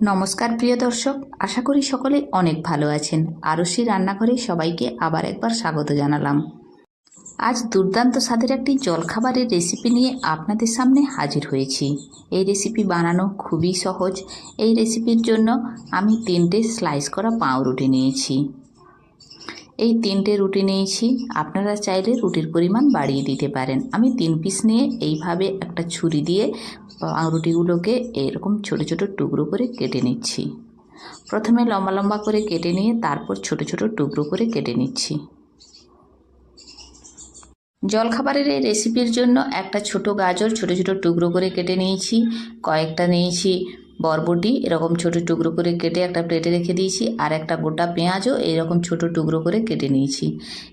নমস্কার, প্রিয় দর্শক। আশা করি সকলে অনেক ভালো আছেন। আরশি রান্নাঘরে সবাইকে আবার একবার স্বাগত জানালাম। আজ দুর্দান্ত স্বাদের একটি জলখাবারের রেসিপি নিয়ে আপনাদের সামনে হাজির হয়েছি। এই রেসিপি বানানো খুবই সহজ। এই রেসিপির জন্য আমি তিনটে স্লাইস করা পাউরুটি নিয়েছি। এই তিনটে রুটি নিয়েছি। আপনারা চাইলে রুটির পরিমাণ বাড়িয়ে দিতে পারেন। আমি তিন পিস নিয়ে এইভাবে একটা ছুরি দিয়ে পাউরুটিগুলোকে এরকম ছোট ছোট টুকরো করে কেটে নিচ্ছি। প্রথমে লম্বা লম্বা করে কেটে নিয়ে তারপর ছোট ছোট টুকরো করে কেটে নিচ্ছি। জলখাবারের এই রেসিপির জন্য একটা ছোট গাজর ছোট ছোট টুকরো করে কেটে নিয়েছি। কয়েকটা নিয়েছি বরবটি এরকম ছোট টুকরো করে কেটে একটা প্লেটে রেখে দিয়েছি, আর একটা গোটা পেঁয়াজও এরকম ছোট টুকরো করে কেটে নিয়েছি।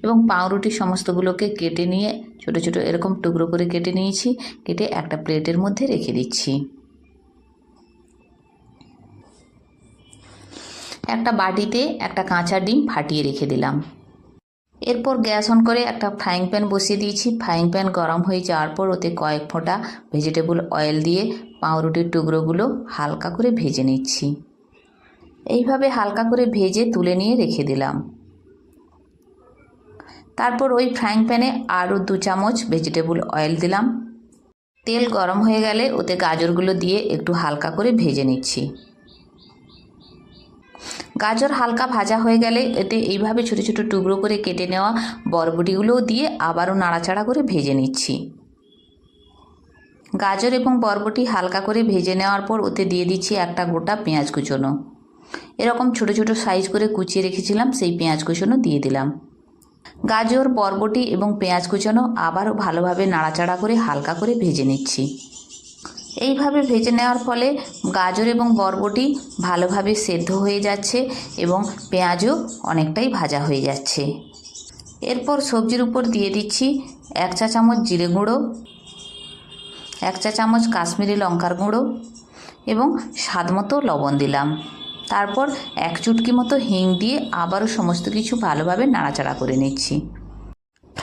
এবং পাউরুটি সমস্তগুলোকে কেটে নিয়ে ছোট ছোট এরকম টুকরো করে কেটে নিয়েছি, কেটে একটা প্লেটের মধ্যে রেখে দিচ্ছি। একটা বাটিতে একটা কাঁচা ডিম ফাটিয়ে রেখে দিলাম। এরপর গ্যাস অন করে একটা ফ্রাইং প্যান বসিয়ে দিয়েছি। ফ্রাইং প্যান গরম হয়ে যাওয়ার পর ওতে কয়েক ফোঁটা ভেজিটেবল অয়েল দিয়ে পাউরুটির টুকরোগুলো হালকা করে ভেজে নিচ্ছি। এইভাবে হালকা করে ভেজে তুলে নিয়ে রেখে দিলাম। তারপর ওই ফ্রাইং প্যানে আরও দু চামচ ভেজিটেবল অয়েল দিলাম। তেল গরম হয়ে গেলে ওতে গাজরগুলো দিয়ে একটু হালকা করে ভেজে নিচ্ছি। গাজর হালকা ভাজা হয়ে গেলে এতে এইভাবে ছোটো ছোটো টুকরো করে কেটে নেওয়া বরবটিগুলোও দিয়ে আবারও নাড়াচাড়া করে ভেজে নিচ্ছি। গাজর এবং বরবটি হালকা করে ভেজে নেওয়ার পর ওতে দিয়ে দিচ্ছি একটা গোটা পেঁয়াজ কুচোনো। এরকম ছোটো ছোটো সাইজ করে কুচিয়ে রেখেছিলাম, সেই পেঁয়াজ কুচোনো দিয়ে দিলাম। গাজর, বরবটি এবং পেঁয়াজ কুচোনো আবারও ভালোভাবে নাড়াচাড়া করে হালকা করে ভেজে নিচ্ছি। এইভাবে ভেজে নেওয়ার ফলে গাজর এবং বরবটি ভালোভাবে সেদ্ধ হয়ে যাচ্ছে এবং পেঁয়াজও অনেকটাই ভাজা হয়ে যাচ্ছে। এরপর সবজির উপর দিয়ে দিচ্ছি এক চা চামচ জিরে গুঁড়ো, এক চা চামচ কাশ্মীরি লঙ্কার গুঁড়ো এবং স্বাদ মতো লবণ দিলাম। তারপর এক চুটকি মতো হিং দিয়ে আবারও সমস্ত কিছু ভালোভাবে নাড়াচাড়া করে নিচ্ছি।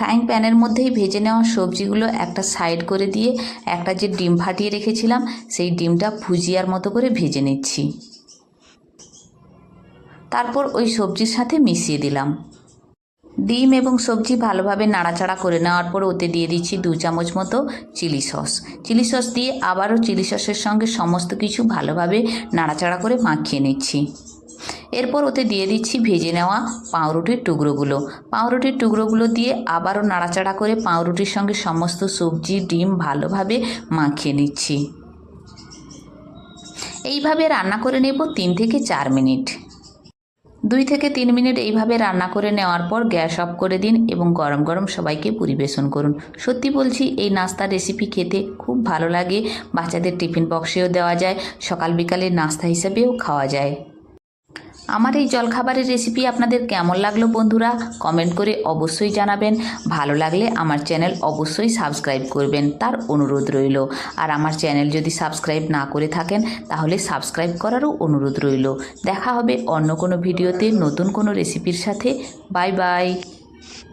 ফ্রাইং প্যানের মধ্যেই ভেজে নেওয়া সবজিগুলো একটা সাইড করে দিয়ে একটা যে ডিম ফাটিয়ে রেখেছিলাম, সেই ডিমটা ভুজিয়ার মতো করে ভেজে নিচ্ছি। তারপর ওই সবজির সাথে মিশিয়ে দিলাম। ডিম এবং সবজি ভালোভাবে নাড়াচাড়া করে নেওয়ার পর ওতে দিয়ে দিচ্ছি দু চামচ মতো চিলি সস। চিলি সস দিয়ে আবারও চিলি সসের সঙ্গে সমস্ত কিছু ভালোভাবে নাড়াচাড়া করে মাখিয়ে নিচ্ছি। এরপর ওতে দিয়ে দিচ্ছি ভেজে নেওয়া পাউরুটির টুকরোগুলো। পাউরুটির টুকরোগুলো দিয়ে আবারও নাড়াচাড়া করে পাউরুটির সঙ্গে সমস্ত সবজি, ডিম ভালোভাবে মাখিয়ে নিচ্ছি। এইভাবে রান্না করে নেব তিন থেকে চার মিনিট। দুই থেকে তিন মিনিট এইভাবে রান্না করে নেওয়ার পর গ্যাস অফ করে দিন এবং গরম গরম সবাইকে পরিবেশন করুন। সত্যি বলছি, এই নাস্তার রেসিপি খেতে খুব ভালো লাগে। বাচ্চাদের টিফিন বক্সেও দেওয়া যায়, সকাল বিকালে নাস্তা হিসেবেও খাওয়া যায়। আমার এই জলখাবারের রেসিপি আপনাদের কেমন লাগল বন্ধুরা? কমেন্ট করে অবশ্যই জানাবেন। ভালো লাগলে আমার চ্যানেল অবশ্যই সাবস্ক্রাইব করবেন। তার অনুরোধ রইল। আর আমার চ্যানেল যদি সাবস্ক্রাইব না করে থাকেন, তাহলে সাবস্ক্রাইব করারও অনুরোধ রইল। দেখা হবে অন্য কোনো ভিডিওতে নতুন কোনো রেসিপির সাথে। Bye bye